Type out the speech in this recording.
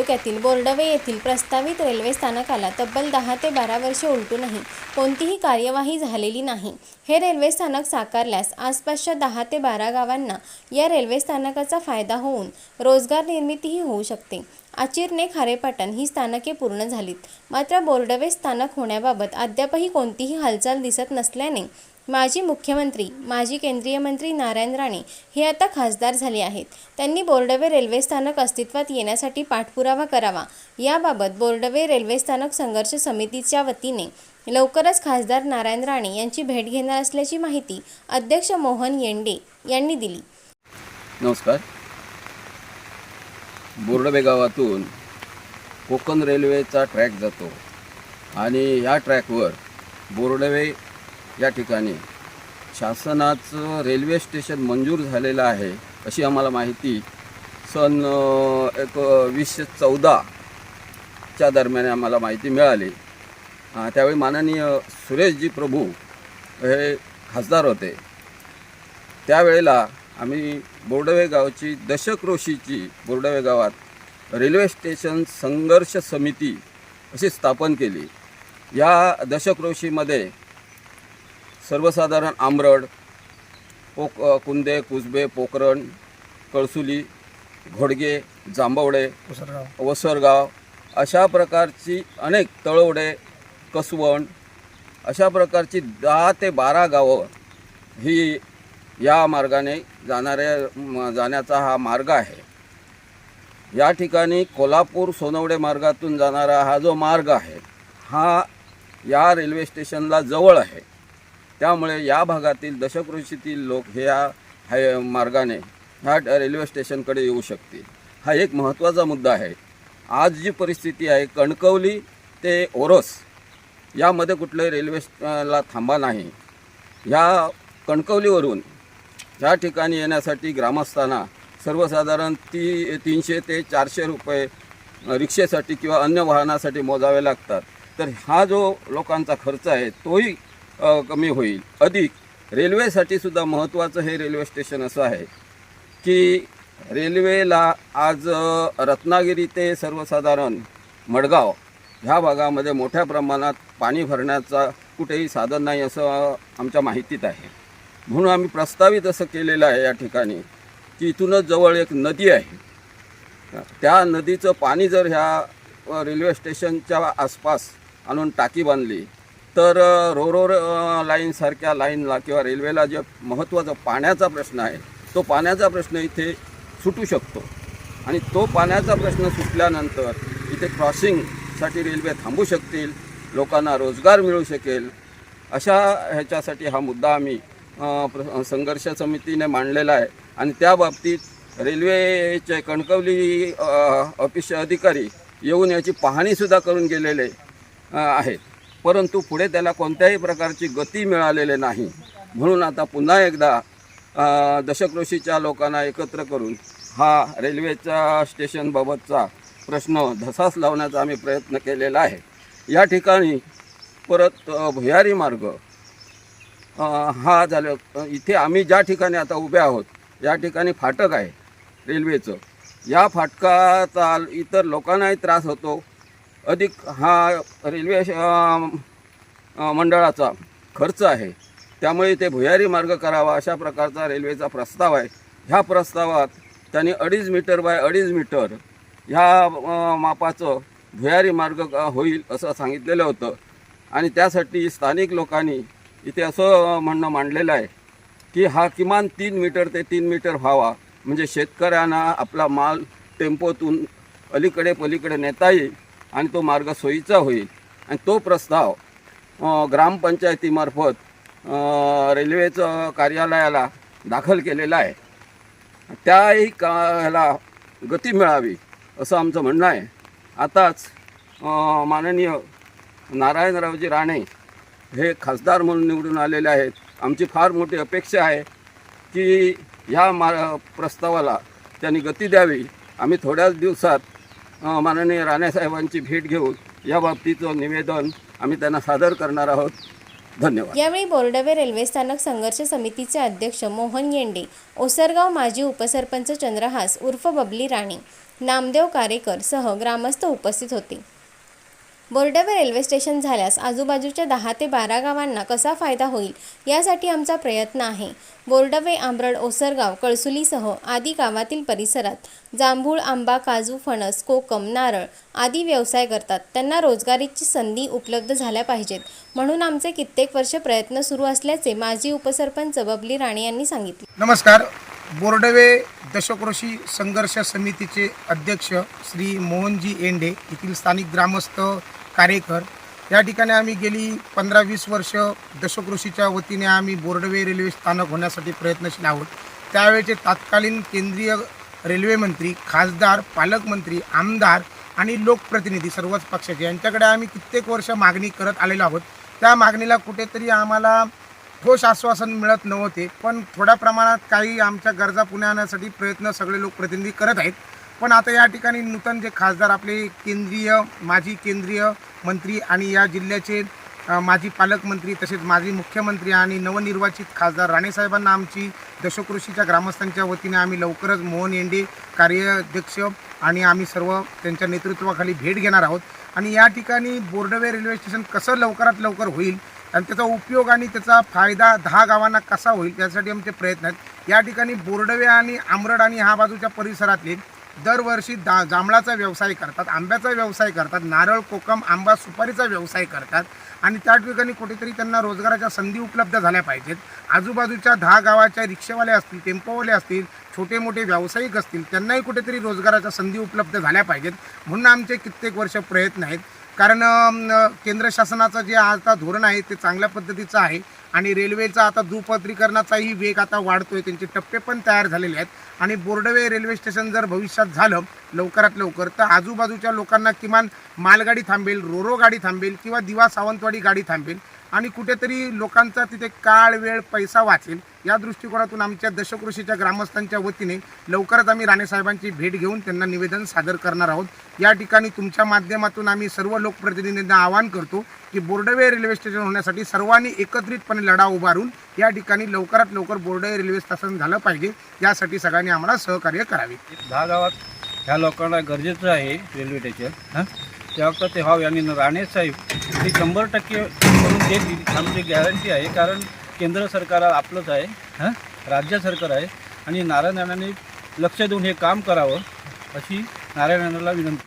तालुक्यातील बोर्डवे येथील प्रस्तावित रेल्वे स्थानकाला तब्बल दहा ते बारा वर्षे उलटूनही कोणतीही कार्यवाही झालेली नाही. हे रेल्वे स्थानक साकारल्यास आसपासच्या दहा ते बारा गावांना या रेल्वे स्थानकाचा फायदा होऊन रोजगार निर्मितीही होऊ शकते. आचिरने खारेपाटण ही स्थानके पूर्ण झालीत. मात्र बोर्डवे स्थानक होण्याबाबत अद्यापही कोणतीही हालचाल दिसत नसल्याने माजी मुख्यमंत्री माजी केंद्रीय मंत्री नारायण राणे हे आता खासदार झाले आहेत. त्यांनी बोर्डवे रेल्वे स्थानक अस्तित्वात येण्यासाठी पाठपुरावा करावा. याबाबत बोर्डवे रेल्वे स्थानक संघर्ष समितीच्या वतीने लवकरच खासदार नारायण राणे यांची भेट घेणार असल्याची माहिती अध्यक्ष मोहन येंडे यांनी दिली. नमस्कार. बोर्डवे गावातून कोकण रेल्वेचा ट्रॅक जातो आणि या ट्रॅकवर बोर्डवे या ठिकाणी शासनाचं रेल्वे स्टेशन मंजूर झालेलं आहे अशी आम्हाला माहिती सन एक वीसशे चौदाच्या दरम्यान आम्हाला माहिती मिळाली. त्यावेळी माननीय सुरेशजी प्रभू हे खासदार होते. त्यावेळेला आम्ही बोर्डवे गावची दशक्रोशीची बोर्डवे गावात रेल्वे स्टेशन संघर्ष समिती अशी स्थापन केली. या दशक्रोशीमध्ये सर्वसाधारण आमरड पोक कुंदे कुसबे पोकरण कळसुली घोडगे जांभवडे वसरगाव अशा प्रकारची अनेक तळवडे कसवण अशा प्रकारची दहा ते बारा गावं ही या मार्गाने जाणाऱ्या जाण्याचा हा मार्ग आहे. या ठिकाणी कोल्हापूर सोनवडे मार्गातून जाणारा हा जो मार्ग आहे हा या रेल्वे स्टेशनला जवळ आहे. त्यामुळे या भागातील दशकृषीतील लोक हे या हाय मार्गाने ह्या रेल्वे स्टेशनकडे येऊ शकतील. हा एक महत्त्वाचा मुद्दा आहे. आज जी परिस्थिती आहे कणकवली ते ओरोस यामध्ये कुठल्याही रेल्वेला थांबा नाही. ह्या कणकवलीवरून ह्या ठिकाणी येण्यासाठी ग्रामस्थांना सर्वसाधारण ती तीनशे ते चारशे रुपये रिक्षेसाठी किंवा अन्य वाहनासाठी मोजावे लागतात. तर हा जो लोकांचा खर्च आहे तोही कमी होईल. अधिक. रेल्वेसाठी सुद्धा महत्त्वाचं हे रेल्वे स्टेशन असं आहे की रेल्वेला आज रत्नागिरी ते सर्वसाधारण मडगाव ह्या भागामध्ये मोठ्या प्रमाणात पाणी भरण्याचा कुठेही साधन नाही असं आमच्या माहितीत आहे. म्हणून आम्ही प्रस्तावित असं केलेलं आहे या ठिकाणी की इथूनच जवळ एक नदी आहे. त्या नदीचं पाणी जर ह्या रेल्वे स्टेशनच्या आसपास आणून टाकी बांधली तर रो रो लाईनसारख्या लाईनला किंवा रेल्वेला जे महत्त्वाचा पाण्याचा प्रश्न आहे तो पाण्याचा प्रश्न इथे सुटू शकतो. आणि तो पाण्याचा प्रश्न सुटल्यानंतर इथे क्रॉसिंगसाठी रेल्वे थांबू शकतील लोकांना रोजगार मिळू शकेल. अशा ह्याच्यासाठी हा मुद्दा आम्ही प्र- संघर्ष समितीने मांडलेला आहे. आणि त्या बाबतीत रेल्वेचे कणकवली ऑफिस ऑफिसचे अधिकारी येऊन याची पाहणीसुद्धा करून गेलेले आहेत. परंतु पुढे त्याला कोणत्याही प्रकारची गती मिळालेली नाही. म्हणून आता पुन्हा एकदा दशकृषीच्या लोकांना एकत्र करून हा रेल्वेच्या स्टेशनबाबतचा प्रश्न धसास लावण्याचा आम्ही प्रयत्न केलेला आहे. या ठिकाणी परत भुयारी मार्ग हा झालं इथे आम्ही ज्या ठिकाणी आता उभे आहोत या ठिकाणी फाटक आहे रेल्वेचं. या फाटकाचा इतर लोकांनाही त्रास होतो अधिक हा रेल्वे मंडळाचा खर्च आहे. त्यामुळे ते भुयारी मार्ग करावा अशा प्रकारचा रेल्वेचा प्रस्ताव आहे. ह्या प्रस्तावात त्यांनी अडीच मीटर बाय अडीच मीटर ह्या मापाचं भुयारी मार्ग होईल असं सांगितलेलं होतं. आणि त्यासाठी स्थानिक लोकांनी इथे असं म्हणणं मांडलेलं आहे की हा किमान तीन मीटर ते तीन मीटर व्हावा. म्हणजे शेतकऱ्यांना आपला माल टेम्पोतून अलीकडे पलीकडे नेता येईल. आणि तो मार्ग सोयीचा होईल. आणि तो प्रस्ताव ग्रामपंचायतीमार्फत रेल्वेचं कार्यालयाला दाखल केलेला आहे. त्याही का ह्याला गती मिळावी असं आमचं म्हणणं आहे. आताच माननीय नारायणरावजी राणे हे खासदार म्हणून निवडून आलेले आहेत. आमची फार मोठी अपेक्षा आहे की ह्या मा प्रस्तावाला त्यांनी गती द्यावी. आम्ही थोड्याच दिवसात माननीय राणेसाहेबांची भेट घेऊन या बाबतीचं निवेदन आम्ही त्यांना सादर करणार आहोत. धन्यवाद. यावेळी बोर्डवे रेल्वे स्थानक संघर्ष समितीचे अध्यक्ष मोहन येंडे ओसरगाव माजी उपसरपंच चंद्रहास उर्फ बबली राणे नामदेव कारेकर सह ग्रामस्थ उपस्थित होते. बोर्डवे रेल्वे स्टेशन झाल्यास आजूबाजूच्या दहा ते बारा गावांना कसा फायदा होईल यासाठी आमचा प्रयत्न आहे. बोर्डवे आंबरड ओसरगाव कळसुलीसह आदी गावातील परिसरात जांभूळ आंबा काजू फणस कोकम नारळ आदी व्यवसाय करतात. त्यांना रोजगारीची संधी उपलब्ध झाल्या पाहिजेत. म्हणून आमचे कित्येक वर्ष प्रयत्न सुरू असल्याचे माजी उपसरपंच बबली राणे यांनी सांगितले. नमस्कार. बोर्डवे दशकृषी संघर्ष समितीचे अध्यक्ष श्री मोहनजी एंडे येथील स्थानिक ग्रामस्थ कार्यकर या ठिकाणी आम्ही गेली पंधरा वीस वर्ष दशकृषीच्या वतीने आम्ही बोर्डवे रेल्वे स्थानक होण्यासाठी प्रयत्नशील आहोत. त्यावेळेचे तत्कालीन केंद्रीय रेल्वेमंत्री खासदार पालकमंत्री आमदार आणि लोकप्रतिनिधी सर्वच पक्षाचे. यांच्याकडे आम्ही कित्येक वर्ष मागणी करत आलेलो आहोत. त्या मागणीला कुठेतरी आम्हाला ठोस आश्वासन मिळत नव्हते. पण थोड्या प्रमाणात काही आमच्या गरजा पुण्या आणण्यासाठी प्रयत्न सगळे लोकप्रतिनिधी करत आहेत. पण आता या ठिकाणी नूतन जे खासदार आपले केंद्रीय माजी केंद्रीय मंत्री आणि या जिल्ह्याचे माजी पालकमंत्री तसेच माजी मुख्यमंत्री आणि नवनिर्वाचित खासदार राणेसाहेबांना आमची दशकृषीच्या ग्रामस्थांच्या वतीने आम्ही लवकरच मोहन येंडे कार्याध्यक्ष आणि आम्ही सर्व त्यांच्या नेतृत्वाखाली भेट घेणार आहोत. आणि या ठिकाणी बोर्डवे रेल्वे स्टेशन कसं लवकरात लवकर होईल आणि त्याचा उपयोग आणि त्याचा फायदा दहा गावांना कसा होईल त्यासाठी आमचे प्रयत्न आहेत. या ठिकाणी बोर्डवे आणि आमरड आणि ह्या बाजूच्या परिसरातले दरवर्षी दा जांभळाचा व्यवसाय करतात आंब्याचा व्यवसाय करतात नारळ कोकम आंबा सुपारीचा व्यवसाय करतात आणि त्या ठिकाणी कुठेतरी त्यांना रोजगाराच्या संधी उपलब्ध झाल्या पाहिजेत. आजूबाजूच्या दहा गावाच्या रिक्षेवाले असतील टेम्पोवाले असतील छोटे मोठे व्यावसायिक असतील त्यांनाही कुठेतरी रोजगाराच्या संधी उपलब्ध झाल्या पाहिजेत म्हणून आमचे कित्येक वर्ष प्रयत्न आहेत. कारण केंद्र शासनाचं जे आता धोरण आहे ते चांगल्या पद्धतीचं आहे. आणि रेल्वेचा आता दुपत्रीकरणाचाही वेग आता वाढतोय. त्यांचे टप्पे पण तयार झालेले आहेत. आणि बोर्डवे रेल्वे स्टेशन जर भविष्यात झालं लवकरात लवकर तर आजूबाजूच्या लोकांना किमान मालगाडी थांबेल रोरो गाडी थांबेल किंवा दिवा सावंतवाडी गाडी थांबेल. आणि कुठेतरी लोकांचा तिथे काळ वेळ पैसा वाचेल. या दृष्टिकोनातून आमच्या दशकृषीच्या ग्रामस्थांच्या वतीने लवकरच आम्ही राणेसाहेबांची भेट घेऊन त्यांना निवेदन सादर करणार आहोत. या ठिकाणी तुमच्या माध्यमातून आम्ही सर्व लोकप्रतिनिधींना आवाहन करतो की बोर्डवे रेल्वे स्टेशन होण्यासाठी सर्वांनी एकत्रितपणे लढा उभारून या ठिकाणी लवकरात लवकर बोर्डवे रेल्वे स्टेशन झालं पाहिजे. यासाठी सगळ्यांनी आम्हाला सहकार्य करावे. दहा गावात ह्या लोकांना गरजेचं आहे रेल्वे स्टेशन हां? तेव्हा ते व्हावे आणि राणेसाहेब हे शंभर टक्के ते आमची गॅरंटी आहे कारण केंद्र सरकार आपलंच आहे हां? राज्य सरकार आहे आणि नारायण लक्ष देऊन हे काम करावं अशी नारायण राणाला विनंती.